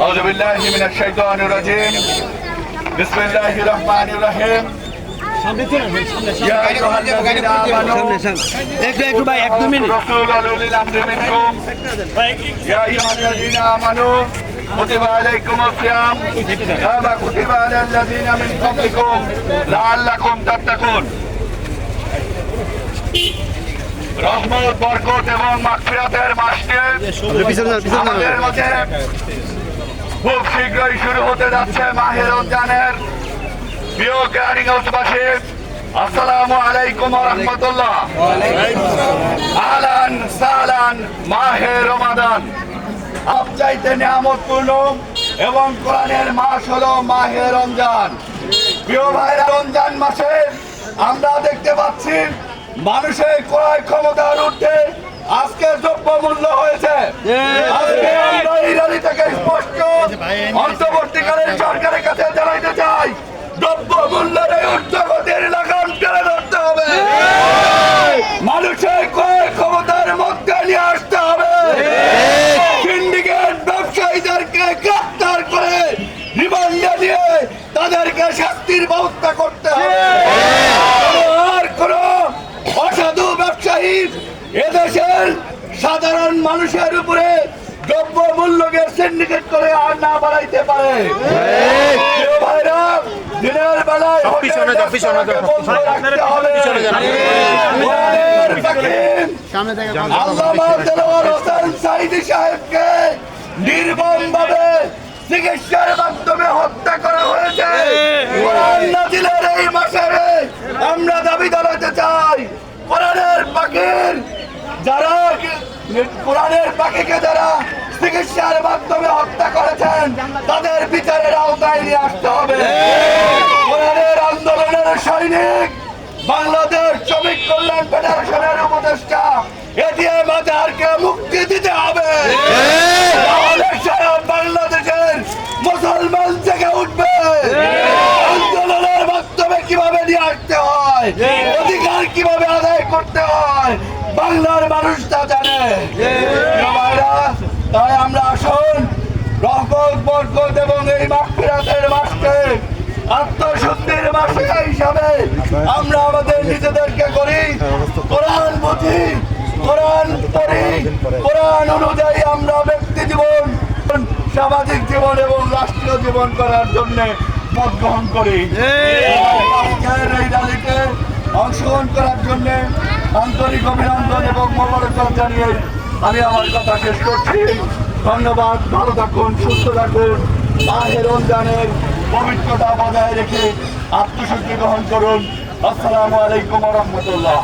أعوذ بالله من الشيطان الرجيم بسم الله الرحمن الرحيم يا أيها الذين آمنوا একটু একটু ভাই এক দু মিনিট رسول أولي الأمر منكم يا أيها الذين آمنوا كتب عليكم الصيام كما كتب على الذين من قبلكم لعلكم تتقون রহমত বরকত এবং মাগফিরাতের মাসকে পিছনে যান, পিছনে যান। আমাদের মধ্যে খুব শীঘ্রই শুরু হতে যাচ্ছে মাহের রমজানের প্রিয় হাউসবাসী আসসালামু আলাইকুম রহমতুল্লাহ। আলান সালান মাহে রমাদান। আপচাইতে নিয়ামতপূর্ণ এবং কোরআনের মাস হলো মাহে রমজান। প্রিয় ভাইরা রমজান মাসে আমরা দেখতে পাচ্ছি মানুষের ক্রয় ক্ষমতার ঊর্ধ্বে আজকে দ্রব্য মূল্য হয়েছে আজকে আমরা এই র্যালি থেকে স্পষ্ট অন্তর্বর্তীকালীন সরকারের কাছে জানাইতে চাই দ্রব্য মূল্যের এই ঊর্ধ্বগতির লাগাম টেনে ধরতে হবে মানুষের ক্রয় ক্ষমতার মধ্যে নিয়ে আসতে হবে সিন্ডিকেট ব্যবসায়ীদেরকে গ্রেপ্তার করে রিমান্ডে দিয়ে তাদেরকে শাস্তির ব্যবস্থা করতে হবে। আর কোন অসাধু ব্যবসায়ী এদেশের সাধারণ মানুষের উপরে দ্রব্য মূল্যকে সিন্ডিকেট করে আর না বাড়াইতে পারে। ভাইরা, দিনের বেলায় পিছনে যাও। চিকিৎসার মাধ্যমে হত্যা করা হয়েছে। নাজিলের এই মাসে আমরা দাবি জানাতে চাই কোরআনের পাখির যারা কোরআনের পাখিকে যারা চিকিৎসার মাধ্যমে হত্যা করেছেন তাদের বিচারের আওতায় নিয়ে আসতে হবে। কোরআনের আন্দোলনের সৈনিক বাংলাদেশ অধিকার কীভাবে আদায় করতে হয়? বাংলার মানুষ তা জানে। তাই আমরা আসুন। রহমত বরকত এবং এই মাগফিরাতের মাসকে আত্মশুদ্ধির মাসে হিসাবে আমরা আমাদের নিজেদেরকে করি। কোরআন বুঝি কোরআন পড়ি কোরআন অনুযায়ী আমরা ব্যক্তি জীবন সামাজিক জীবন এবং রাষ্ট্রীয় জীবন করার জন্য পথ গ্রহণ করি। এই র্যালিতে অংশগ্রহণ করার জন্য আন্তরিক অভিনন্দন এবং মোবারকবাদ জানিয়ে আমি আমার কথা শেষ করছি। ধন্যবাদ, ভালো থাকুন, সুস্থ থাকুন। মাহের রমজানের পবিত্রতা বজায় রেখে আত্মশুদ্ধি গ্রহণ করুন। আসসালামু আলাইকুম রহমতুল্লাহ।